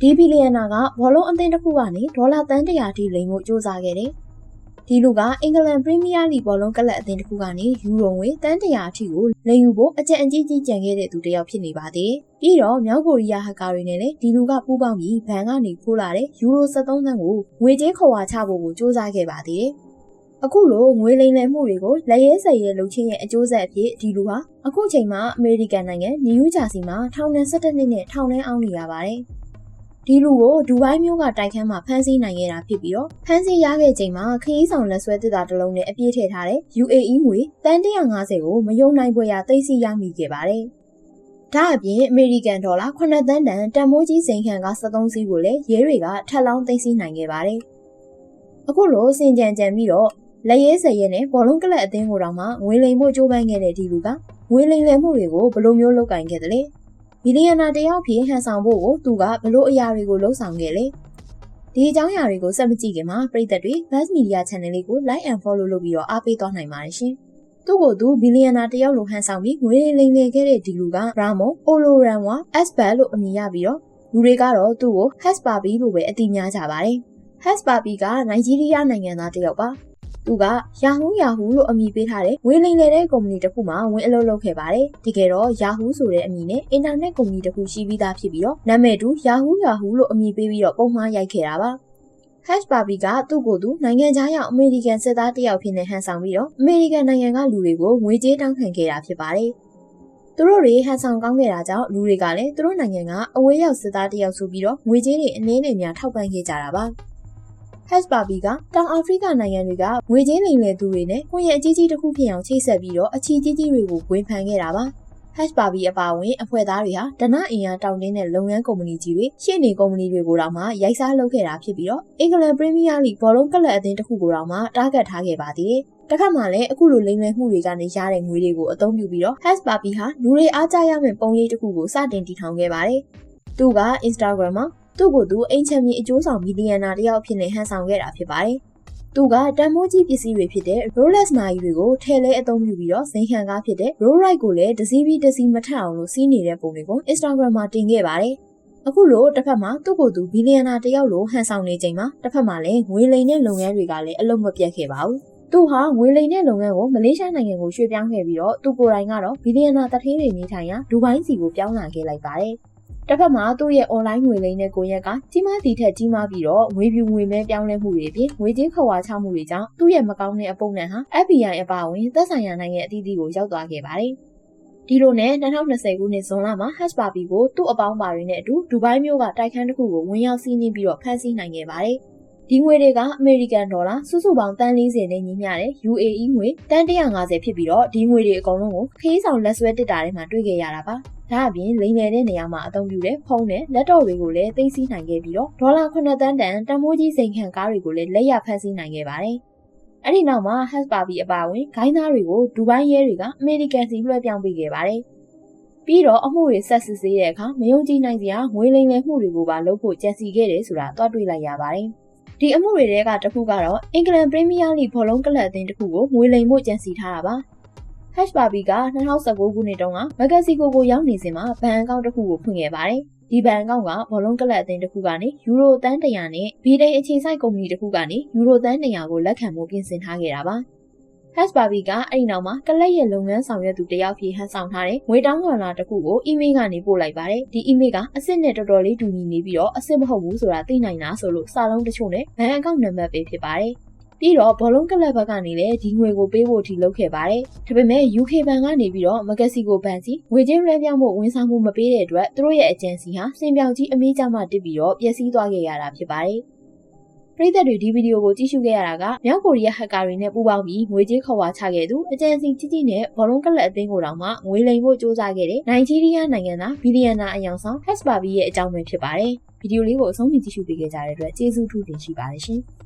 ဒီဘီလီယံနာကဘောလုံးအသင်းတစ်ခုကနေဒေါ်လာတန်းတရာထိလိမ်ဖို့စ조사ခဲ့တယ်။ဒီလူကအင်္ဂလန်ပရီးမီးယားလိဘောလုံးကလပ်အသင်းတစ်ခုကနေယူရိုငွေတန်းတရာအထိကိုလိမ်ယူဖို့အကြံအကြီးကြီးကြံခဲ့တဲ့သူတစ်ယောက်ဖြစ်နေပါသေးတယ်။ပြီးတော့မြောက်ကိုရီးယားဟက်ကာတွေနဲ့လည်းဒီလူကပူးပေါင်းပြီးဘဏ်ကနေခိုးလာတဲ့ယူရို73သန်းကိုငွေကြေးခေါ်ဝါချဖို့ကိုစ조사ခဲ့ပါသေးတယ်။အခုလိုငွေလိမ်လည်မှုတွေကိုလက်ရဲဆက်ရဲလုပ်ချင်းရဲ့အကျိုးဆက်အဖြစ်ဒီလူဟာအခုချိန်မှာအမေရိကန်နိုင်ငံနယူးဂျာစီမှာထောင်ဒဏ်17နှစ်နဲ့ထောင်ထဲအောင်နေရပါတယ်။ ဒီလူကိုဒူဘိုင်းမြို့ကတိုက်ခန်းမှာဖမ်းဆီးနိုင်ခဲ့တာဖြစ်ပြီးတော့ဖမ်းဆီးရခဲ့ချိန်မှာခရီးဆောင်လက်ဆွဲတစ်တာတစ်လုံးနဲ့အပြည့်ထည့်ထားတဲ့ UAE ငွေတန်150ကိုမယုံနိုင်ဖွယ်ရာသိသိရမိခဲ့ပါတယ်။ဒါအပြင်အမေရိကန်ဒေါ်လာ9သန်းတန်တန်မိုးကြီးစိန်ခံက73စီးကိုလည်းရဲတွေကထပ်လောင်းသိသိနိုင်ခဲ့ပါတယ်။အခုလိုစင်ကြံကြံပြီးတော့လက်ရဲစရဲနဲ့ဘောလုံးကလပ်အသင်းကိုတောင်မှငွေလိမ်ဖို့ကြိုးပမ်းခဲ့တဲ့ဒီလူကငွေလိမ်လည်မှုတွေကိုဘယ်လိုမျိုးလုပ်ကင်ခဲ့တယ်လဲ။ ဘီလီယံနာတယောက်ဖြစ်ဟန်ဆောင်ဖို့ကိုသူကဘလို့အရာတွေကိုလှုံ့ဆော်ခဲ့လဲဒီအကြောင်းအရာတွေကိုစက်မကြည့်ခင်မှာပရိသတ်တွေ Buzz Media Channel လေးကို Like and Follow လုပ်ပြီးတော့အားပေးသွားနိုင်ပါတယ်ရှင်သူ့ကိုသူဘီလီယံနာတယောက်လိုဟန်ဆောင်ပြီးငွေလိမ်လည်ခဲ့တဲ့ဒီလူက Ramo Oloranwa Asbel လို့အမည်ရပြီးတော့လူတွေကတော့သူ့ကို Haspabi လို့ပဲအတိများကြပါတယ်။ Haspabi ကနိုင်ဂျီးရီးယားနိုင်ငံသားတယောက်ပါ သူက Yahoo Yahoo လို့အမည်ပေးထားတဲ့ဝင်လိမ်လည်တဲ့ကုမ္ပဏီတစ်ခုမှာဝင်အလုပ်လုပ်ခဲ့ပါတယ်။တကယ်တော့ Yahoo ဆိုတဲ့အမည်နဲ့အင်တာနက်ကုမ္ပဏီတစ်ခုရှိပြီးသားဖြစ်ပြီးတော့နာမည်တူ Yahoo Yahoo လို့အမည်ပေးပြီးတော့ပုံမှားရိုက်ခဲ့တာပါ။ Hash Barbie ကသူ့ကိုယ်သူနိုင်ငံခြားရောက်အမေရိကန်စစ်သားတယောက်ဖြစ်နေဟန်ဆောင်ပြီးတော့အမေရိကန်နိုင်ငံကလူတွေကိုငွေကြေးတောင်းခံခဲ့တာဖြစ်ပါတယ်။သူတို့တွေဟန်ဆောင်ကောင်းခဲ့တာကြောင့်လူတွေကလည်းသူတို့နိုင်ငံကအဝေးရောက်စစ်သားတယောက်ဆိုပြီးတော့ငွေကြေးတွေအနည်းနဲ့များထောက်ပံ့ခဲ့ကြတာပါ။ Hasbabi ကတောင်အာဖရိကနိုင်ငံတွေကငွေကြေးလိမ်လည်သူတွေနဲ့ခွင့်ရအကြီးကြီးတစ်ခုဖြစ်အောင်ချိတ်ဆက်ပြီးတော့အချီကြီးကြီးတွေကိုဝင်ဖန်ခဲ့တာပါ။ Hasbabi အပါအဝင်အဖွဲ့သားတွေဟာဒနအင်အားတောင်းတင်းတဲ့လုပ်ငန်းကုမ္ပဏီကြီးတွေရှေ့နေကုမ္ပဏီတွေကိုတောင်မှရိုက်စားလုပ်ခဲ့တာဖြစ်ပြီးတော့အင်္ဂလန်ပရီးမီးယားလိဘောလုံးကလပ်အသင်းတစ်ခုကိုတောင်မှတားဂတ်ထားခဲ့ပါသေးတယ်။တစ်ခါမှလည်းအခုလိုလိမ်လည်မှုတွေကနေရတဲ့ငွေတွေကိုအသုံးပြုပြီးတော့ Hasbabi ဟာလူတွေအားကြရမယ့်ပုံရိပ်တစ်ခုကိုစတင်တည်ထောင်ခဲ့ပါတယ်။သူက Instagram မှာ သူ့ကိုယ်သူအိမ်ချမ်းမြေအကျိုးဆောင်ဘီလီယံနာတယောက်ဖြစ်နေဟန်ဆောင်ခဲ့တာဖြစ်ပါတယ်။သူကတန်မိုးကြီးပစ္စည်းတွေဖြစ်တဲ့ Rolex နာရီတွေကိုထည့်လဲအသုံးပြုပြီးတော့ဇိမ်ခံကားဖြစ်တဲ့ Rolex ကိုလည်းတစည်းပြီးတစည်းမထအောင်လို့စီးနေတဲ့ပုံတွေကို Instagram မှာတင်ခဲ့ပါတယ်။အခုလိုတစ်ဖက်မှာသူ့ကိုယ်သူဘီလီယံနာတယောက်လိုဟန်ဆောင်နေချိန်မှာတစ်ဖက်မှာလည်းငွေလိမ်တဲ့လုပ်ငန်းတွေကလည်းအလုံးမပြတ်ခဲ့ပါဘူး။သူဟာငွေလိမ်တဲ့လုပ်ငန်းကိုမလေးရှားနိုင်ငံကိုရွှေ့ပြောင်းခဲ့ပြီးတော့သူကိုယ်တိုင်ကတော့ဘီလီယံနာတထေးတွေနေထိုင်ရာဒူဘိုင်းစီကိုပြောင်းလာခဲ့လိုက်ပါတယ်။ တစ်ဖက်မှာသူ့ရဲ့ online ငွေလိမ်တဲ့ကိုရက်ကကြီးမားတည်ထက်ကြီးမားပြီးတော့ငွေပြူငွေမဲပြောင်းလဲမှုတွေအပြင်ငွေကြေးခွာဝါချမှုတွေကြောင့်သူ့ရဲ့မကောင်းတဲ့အပုံနဲ့ဟာ FBI အပါအဝင်သက်ဆိုင်ရာနိုင်ငံအသီးသီးကိုရောက်သွားခဲ့ပါတယ်။ဒီလိုနဲ့2020ခုနှစ်ဇွန်လမှာ Hash Barbie ကိုသူ့အပေါင်းပါတွေနဲ့အတူဒူဘိုင်းမြို့ကတိုက်ခန်းတစ်ခုကိုဝင်ရောက်စီးနင်းပြီးတော့ဖမ်းဆီးနိုင်ခဲ့ပါတယ်။ဒီငွေတွေကအမေရိကန်ဒေါ်လာစုစုပေါင်းတန်40နဲ့ညီမျှတဲ့ UAE ငွေတန်150ဖြစ်ပြီးတော့ဒီငွေတွေအကုန်လုံးကိုခရီးဆောင်လက်ဆွဲတစ်တာထဲမှာတွေ့ခဲ့ရတာပါ။ ဒါအပြင်လိမ်လည်တဲ့နေရာမှာအသုံးပြုတဲ့ဖုန်းနဲ့လက်တော့တွေကိုလည်းသိမ်းဆည်းနိုင်ခဲ့ပြီးတော့ဒေါ်လာ9တန်းတန်တန်မိုးကြီးစိန်ခံကားတွေကိုလည်းလက်ရဖမ်းဆီးနိုင်ခဲ့ပါတယ်။အဲ့ဒီနောက်မှာ Hash Barbie အပါအဝင်ဂိုင်းသားတွေကိုဒူဘိုင်းရဲတွေကအမေရိကန်စီလွှဲပြောင်းပေးခဲ့ပါတယ်။ပြီးတော့အမှုတွေဆက်စစ်ဆေးတဲ့အခါမယုံကြည်နိုင်စရာငွေလိမ်လည်မှုတွေကိုပါလုပ်ဖို့ကြံစီခဲ့တယ်ဆိုတာသွားတွေ့လိုက်ရပါတယ်။ဒီအမှုတွေထဲကတစ်ခုကတော့အင်္ဂလန်ပရီးမီးယားလိဘောလုံးကလပ်အသင်းတစ်ခုကိုငွေလိမ်ဖို့ကြံစီထားတာပါ။ Hash Barbie က2019ခုနှစ်တုန်းကမက္ကဆီကိုကိုရောက်နေစဉ်မှာဘဏ်အကောင့်တစ်ခုကိုဖွင့်ခဲ့ပါတယ်။ဒီဘဏ်အကောင့်ကဘောလုံးကလပ်အသင်းတစ်ခုကနေယူရိုတန်း100နဲ့ဗီဒိန်အခြေစိုက်ကုမ္ပဏီတစ်ခုကနေယူရိုတန်း100ကိုလက်ခံမှုပြင်ဆင်ထားခဲ့တာပါ။ Hash Barbie ကအဲ့ဒီနောက်မှာကလပ်ရဲ့လုပ်ငန်းဆောင်ရွက်သူတယောက်ဖြစ်ဟန်ဆောင်ထားတဲ့ငွေတောင်းခံလာတစ်ခုကိုအီးမေးလ်ကနေပို့လိုက်ပါတယ်။ဒီအီးမေးလ်ကအစ်စ်နဲ့တော်တော်လေးတူညီနေပြီးတော့အစ်စ်မဟုတ်ဘူးဆိုတာသိနိုင်တာဆိုလို့စာလုံးတချို့နဲ့ဘဏ်အကောင့်နံပါတ်ပဲဖြစ်ပါတယ်။ ပြီးတော့ဘောလုံးကလပ်ဘက်ကနေလည်းဒီငွေကိုပေးဖို့အထိလုပ်ခဲ့ပါတယ်။ဒါပေမဲ့ UK ဘဏ်ကနေပြီးတော့မဂက်ဆီကိုဘဏ်စီငွေကြေးလွှဲပြောင်းဖို့ဝန်ဆောင်မှုမပေးတဲ့အတွက်သူတို့ရဲ့အကြံစီဟာစင်ပြောင်ကြီးအမေးကြမှတစ်ပြီးတော့ပျက်စီးသွားခဲ့ရတာဖြစ်ပါတယ်။ပရိသတ်တွေဒီဗီဒီယိုကိုကြည့်ရှုခဲ့ရတာကမြောက်ကိုရီးယားဟက်ကာတွေနဲ့ပူးပေါင်းပြီးငွေကြေးခေါ်ဝါချခဲ့သူအကြံစီကြီးကြီးနဲ့ဘောလုံးကလပ်အသင်းကိုတောင်မှငွေလိမ်ဖို့စ조사ခဲ့တဲ့နိုင်ဂျီးရီးယားနိုင်ငံသားဘီလီယံနာအယောင်ဆောင် Hasbabi ရဲ့အကြောင်းပဲဖြစ်ပါတယ်။ဗီဒီယိုလေးကိုအဆုံးထိကြည့်ရှုပေးခဲ့ကြတဲ့အတွက်ကျေးဇူးထူးတင်ရှိပါတယ်ရှင်။